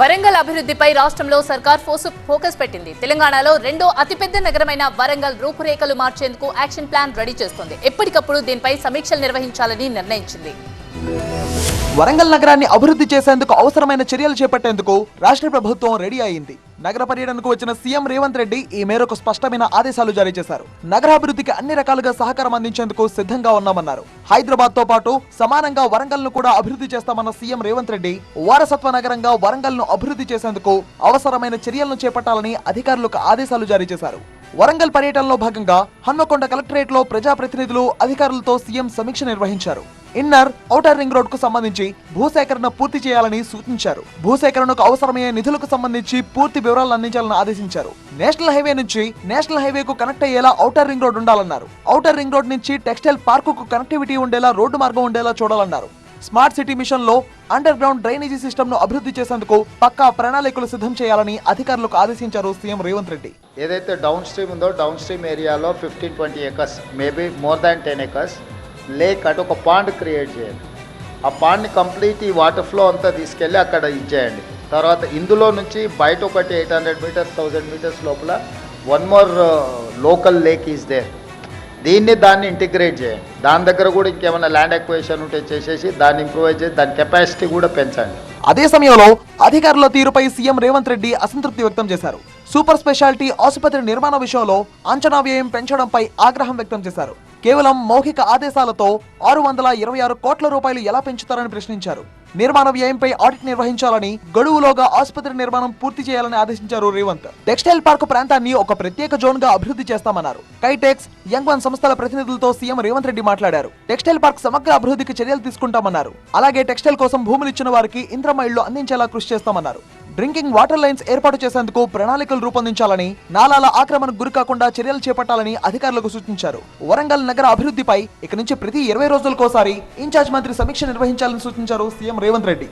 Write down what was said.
వరంగల్ అభివృద్ధిపై రాష్ట్రంలో సర్కార్ ఫోసు ఫోకస్ పెట్టింది. తెలంగాణలో రెండో అతిపెద్ద నగరమైన వరంగల్ రూపురేఖలు మార్చేందుకు యాక్షన్ ప్లాన్ రెడీ చేస్తోంది. ఎప్పటికప్పుడు దీనిపై సమీక్షలు నిర్వహించాలని నిర్ణయించింది. వరంగల్ నగరాన్ని అభివృద్ధి చేసేందుకు అవసరమైన చర్యలు చేపట్టేందుకు రాష్ట్ర ప్రభుత్వం రెడీ అయింది. నగర పర్యటనకు వచ్చిన సీఎం రేవంత్ రెడ్డి ఈ మేరకు స్పష్టమైన ఆదేశాలు జారీ చేశారు. నగరాభివృద్ధికి అన్ని రకాలుగా సహకారం అందించేందుకు సిద్ధంగా ఉన్నామన్నారు. హైదరాబాద్తో పాటు సమానంగా వరంగల్ను కూడా అభివృద్ధి చేస్తామన్న సీఎం రేవంత్ రెడ్డి వారసత్వ నగరంగా వరంగల్ను అభివృద్ధి చేసేందుకు అవసరమైన చర్యలను చేపట్టాలని అధికారులకు ఆదేశాలు జారీ చేశారు. వరంగల్ పర్యటనలో భాగంగా హన్మకొండ కలెక్టరేట్లో ప్రజాప్రతినిధులు అధికారులతో సీఎం సమీక్ష నిర్వహించారు. ఇన్నర్ ఔటర్ రింగ్ రోడ్కు సంబంధించి భూసేకరణ పూర్తి చేయాలని సూచించారు. భూసేకరణకు అవసరమయ్యే నిధులకు సంబంధించి పూర్తి వివరాలు అందించాలని ఆదేశించారు. నేషనల్ హైవే నుంచి నేషనల్ హైవే కు కనెక్ట్ అయ్యేలా ఔటర్ రింగ్ రోడ్ ఉండాలన్నారు. ఔటర్ రింగ్ రోడ్ నుంచి టెక్స్టైల్ పార్కు కు కనెక్టివిటీ ఉండేలా రోడ్డు మార్గం ఉండేలా చూడాలన్నారు. స్మార్ట్ సిటీ మిషన్లో అండర్ గ్రౌండ్ డ్రైనేజీ సిస్టమ్ను అభివృద్ధి చేసేందుకు పక్కా ప్రణాళికలు సిద్ధం చేయాలని అధికారులకు ఆదేశించారు సీఎం రేవంత్ రెడ్డి. ఏదైతే డౌన్ స్ట్రీమ్ ఉందో డౌన్ స్ట్రీమ్ ఏరియాలో fifteen twenty acres maybe more than ten acres lake అటు ఒక పాండ్ క్రియేట్ చేయండి. ఆ పాండ్ని కంప్లీట్ ఈ వాటర్ ఫ్లో అంతా తీసుకెళ్ళి అక్కడ ఇచ్చేయండి. తర్వాత ఇందులో నుంచి బయట ఒకటి eight hundred metres thousand metres లోపల one more local lake is there దీన్ని దాన్ని ఇంటిగ్రేట్ చేయండి. దాని దగ్గర కూడా ఇంకేమైనా ల్యాండ్ ఎక్వేషన్ ఉంటే చేసేసి దాన్ని ఇంప్రూవైజ్ చేసి దాని కెపాసిటీ కూడా పెంచండి. అదే సమయంలో అధికారుల తీరుపై సీఎం రేవంత్ రెడ్డి అసంతృప్తి వ్యక్తం చేశారు. సూపర్ స్పెషాలిటీ ఆసుపత్రి నిర్మాణ విషయంలో అంచనా వ్యయం పెంచడంపై ఆగ్రహం వ్యక్తం చేశారు. కేవలం మౌఖిక ఆదేశాలతో ఆరు వందల ఇరవై ఆరు కోట్ల రూపాయలు ఎలా పెంచుతారని ప్రశ్నించారు. నిర్మాణ వ్యయంపై ఆడిట్ నిర్వహించాలని గడువులోగా ఆసుపత్రి నిర్మాణం పూర్తి చేయాలని ఆదేశించారు రేవంత్. టెక్స్టైల్ పార్క్ ప్రాంతాన్ని ఒక ప్రత్యేక జోన్గా అభివృద్ధి చేస్తామన్నారు. కైటెక్స్ యంగ్ వన్ సంస్థల ప్రతినిధులతో సీఎం రేవంత్ రెడ్డి మాట్లాడారు. టెక్స్టైల్ పార్క్ సమగ్ర అభివృద్ధికి చర్యలు తీసుకుంటామన్నారు. అలాగే టెక్స్టైల్ కోసం భూములు ఇచ్చిన వారికి ఇంద్రమైళ్ళు అందించేలా కృషి చేస్తామన్నారు. డ్రింకింగ్ వాటర్ లైన్స్ ఏర్పాటు చేసేందుకు ప్రణాళికలు రూపొందించాలని నాలాల ఆక్రమణకు గురికాకుండా చర్యలు చేపట్టాలని అధికారులకు సూచించారు. వరంగల్ నగర అభివృద్ధిపై ఇక నుంచి ప్రతి ఇరవై రోజులకోసారి ఇన్ఛార్జ్ మంత్రి సమీక్ష నిర్వహించాలని సూచించారు సీఎం రేవంత్ రెడ్డి.